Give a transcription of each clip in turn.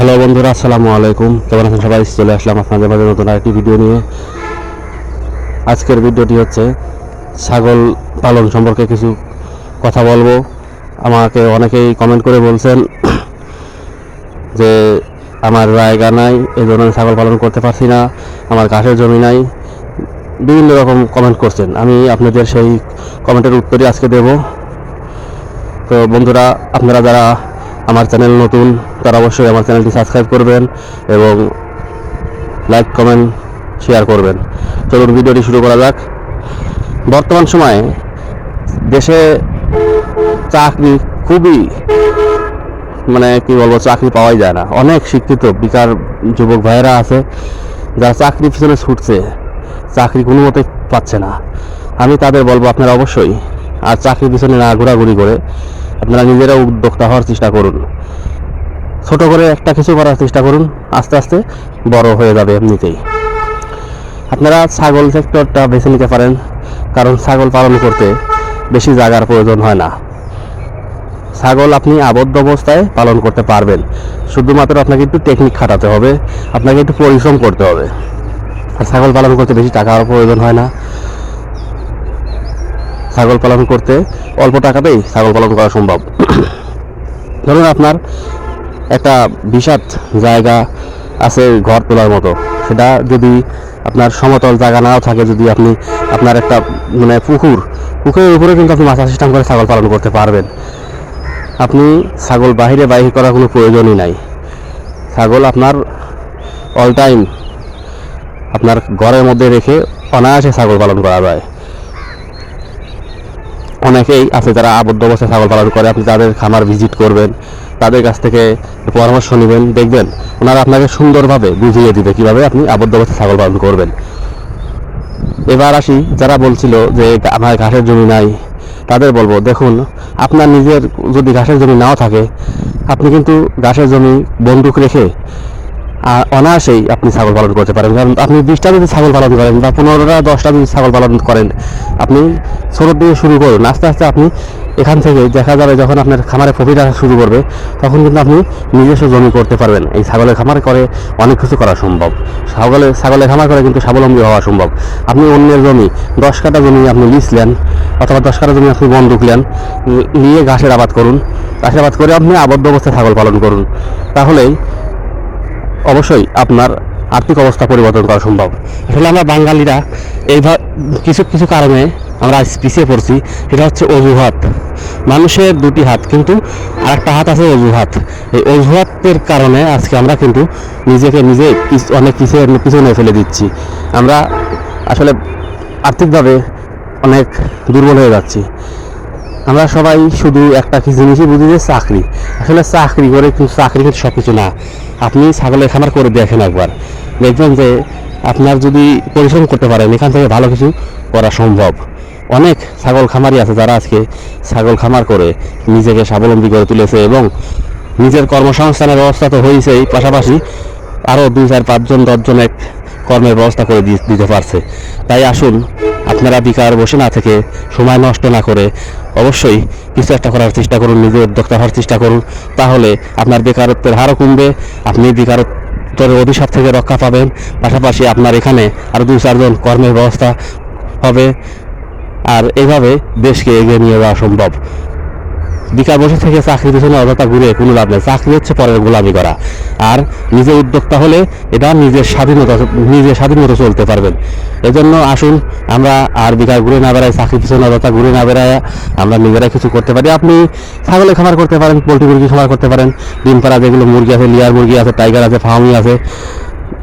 Hello বন্ধুরা, আসসালামু আলাইকুম। কেমন আছেন সবাই? চলে আসলাম আপনাদের মাঝে নতুন আরেকটি ভিডিও নিয়ে। আজকের ভিডিওটি হচ্ছে ছাগল পালন সম্পর্কে কিছু কথা বলব। আমাকে অনেকেই কমেন্ট করে বলছেন যে, আমার জায়গা নাই, এই জন্য ছাগল পালন করতে পারছি না, আমার ঘাসের জমি নাই। বিভিন্ন রকম কমেন্ট করছেন। আমি আপনাদের সেই কমেন্টের উত্তরই আজকে দেব। তো বন্ধুরা, আপনারা যারা আমার চ্যানেল নতুন তারা অবশ্যই আমার চ্যানেলটি সাবস্ক্রাইব করবেন এবং লাইক, কমেন্ট, শেয়ার করবেন। চলুন ভিডিওটি শুরু করা যাক। বর্তমান সময়ে দেশে চাকরি খুবই মানে কি বলব, চাকরি পাওয়াই যায় না। অনেক শিক্ষিত, বেকার যুবক ভাইয়েরা আছে, যারা চাকরি পিছনে ছুটছে, চাকরি কোনো মতে পাচ্ছে না। আমি তাদের বলব, আপনারা অবশ্যই আর চাকরি পিছনে না ঘোরাঘুরি করে আপনারা নিজেরা উদ্যোক্তা হওয়ার চেষ্টা করুন। ছোট করে একটা কিছু করার চেষ্টা করুন। আস্তে আস্তে বড় হয়ে যাবে এমনিতেই। আপনারা ছাগল সেক্টরটা বেছে নিতে পারেন, কারণ ছাগল পালন করতে বেশি জায়গার প্রয়োজন হয় না। ছাগল আপনি আবদ্ধ অবস্থায় পালন করতে পারবেন। শুধুমাত্র আপনাকে একটু টেকনিক খাটাতে হবে, আপনাকে একটু পরিশ্রম করতে হবে। আর ছাগল পালন করতে বেশি টাকার প্রয়োজন হয় না। ছাগল পালন করতে অল্প টাকাতেই ছাগল পালন করা সম্ভব। ধরুন আপনার একটা বিষাদ জায়গা আছে ঘর তোলার মতো। সেটা যদি আপনার সমতল জায়গা নাও থাকে, যদি আপনি আপনার একটা মানে পুকুর, পুকুরের উপরে কিন্তু আপনি মাছা সিস্টেম করে ছাগল পালন করতে পারবেন। আপনি ছাগল বাহিরে বাহির করার কোনো প্রয়োজনই নাই। ছাগল আপনার অল টাইম আপনার ঘরের মধ্যে রেখে অনায়াসে ছাগল পালন করা যায়। অনেকেই আছে যারা আবদ্ধ অবস্থায় ছাগল পালন করে, আপনি তাদের খামার ভিজিট করবেন। তাদের কাছ থেকে পরামর্শ নেবেন, দেখবেন ওনারা আপনাকে সুন্দরভাবে বুঝিয়ে দিবে কীভাবে আপনি আবদ্ধ অবস্থায় ছাগল পালন করবেন। এবার আসি, যারা বলছিল যে আমার ঘাসের জমি নাই, তাদের বলব, দেখুন, আপনার নিজের যদি ঘাসের জমি নাও থাকে, আপনি কিন্তু ঘাসের জমি বন্দুক রেখে অনায়াসেই আপনি ছাগল পালন করতে পারেন। কারণ আপনি বিশটা যদি ছাগল পালন করেন বা পনেরোটা, দশটা যদি ছাগল পালন করেন, আপনি ছোটোর দিকে শুরু করুন, আস্তে আস্তে আপনি এখান থেকে দেখা যাবে যখন আপনার খামারে প্রফিট আসা শুরু করবে, তখন কিন্তু আপনি নিজস্ব জমি করতে পারবেন। এই ছাগলের খামার করে অনেক কিছু করা সম্ভব। ছাগলে, ছাগলের খামার করে কিন্তু স্বাবলম্বী হওয়া সম্ভব। আপনি অন্যের জমি, দশ কাটা জমি আপনি লিখলেন অথবা দশ কাটা জমি আপনি বন্ধুক নেন নিয়ে ঘাসের আবাদ করুন। ঘাসের আবাদ করে আপনি আবদ্ধ অবস্থায় ছাগল পালন করুন। তাহলেই অবশ্যই আপনার আর্থিক অবস্থা পরিবর্তন করা সম্ভব। আসলে আমরা বাঙালিরা এইভাবে কিছু কিছু কারণে আমরা পিছিয়ে পড়ছি, সেটা হচ্ছে অজুহাত। মানুষের দুটি হাত, কিন্তু আরেকটা হাত আছে অজুহাত। এই অজুহাতের কারণে আজকে আমরা কিন্তু নিজেকে নিজে অনেক পিছিয়ে পিছনে ফেলে দিচ্ছি। আমরা আসলে আর্থিকভাবে অনেক দুর্বল হয়ে যাচ্ছি। আমরা সবাই শুধু একটা কি জিনিসই বুঝি যে চাকরি। আসলে চাকরি করে কিন্তু চাকরি কিন্তু সব কিছু না। আপনি ছাগলের খামার করে দেখেন একবার। দেখবেন যে আপনার যদি পরিশ্রম করতে পারেন, এখান থেকে ভালো কিছু করা সম্ভব। অনেক ছাগল খামারি আছে যারা আজকে ছাগল খামার করে, নিজেকে স্বাবলম্বী করে তুলেছে এবং নিজের কর্মসংস্থানের ব্যবস্থা তো হয়েছেই, পাশাপাশি আরও দুই চার পাঁচজন, দশজন এক কর্মের ব্যবস্থা করে দিতে পারছে। তাই আসুন, আপনারা বিকার বসে না থেকে সময় নষ্ট না করে অবশ্যই কিছু একটা করার চেষ্টা করুন, নিজে উদ্যোক্তা হওয়ার চেষ্টা করুন, তাহলে আপনার বেকারত্বের হারও কমবে, আপনি বেকারত্বের অভিশাপ থেকে রক্ষা পাবেন, পাশাপাশি আপনার এখানে আরও দুই চারজন কর্মের ব্যবস্থা হবে। আর এভাবে দেশকে এগিয়ে নিয়ে যাওয়া সম্ভব। বিকার বসে থেকে চাকরির পিছনে অযথা ঘুরে কোনো লাভ নেই। চাকরি হচ্ছে পরের গোলামি করা। আর নিজে উদ্যোক্তা হলে এটা নিজের স্বাধীনতা নিজের স্বাধীনতা চলতে পারবেন। এজন্য আসুন, আমরা আর বিকার ঘুরে না বেড়াই চাকরির পিছনে অযথা ঘুরে না বেড়ায় আমরা নিজেরাই কিছু করতে পারি। আপনি ছাগলের খামার করতে পারেন, পোলট্রি মুরগি খামার করতে পারেন, ডিম পাড়া যেগুলো মুরগি আছে, লিয়ার মুরগি আছে, টাইগার আছে ফার্মি আছে।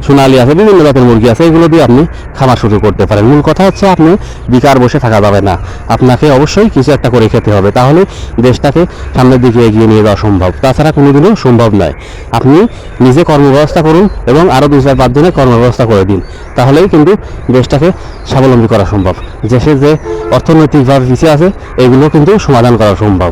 সোনালি আছে, বিভিন্ন জাতের মুরগি আছে, এগুলো দিয়ে আপনি খামার শুরু করতে পারেন। মূল কথা হচ্ছে আপনি বিকার বসে থাকা যাবে না। আপনাকে অবশ্যই কিছু একটা করে খেতে হবে, তাহলে দেশটাকে সামনের দিকে এগিয়ে নিয়ে যাওয়া সম্ভব। তাছাড়া কোনোদিনও সম্ভব নয়। আপনি নিজে কর্মব্যবস্থা করুন এবং আরও দুই চার পাঁচজনের কর্মব্যবস্থা করে দিন। তাহলেই কিন্তু দেশটাকে স্বাবলম্বী করা সম্ভব। দেশে যে অর্থনৈতিকভাবে পিছিয়ে আছে, এগুলো কিন্তু সমাধান করা সম্ভব।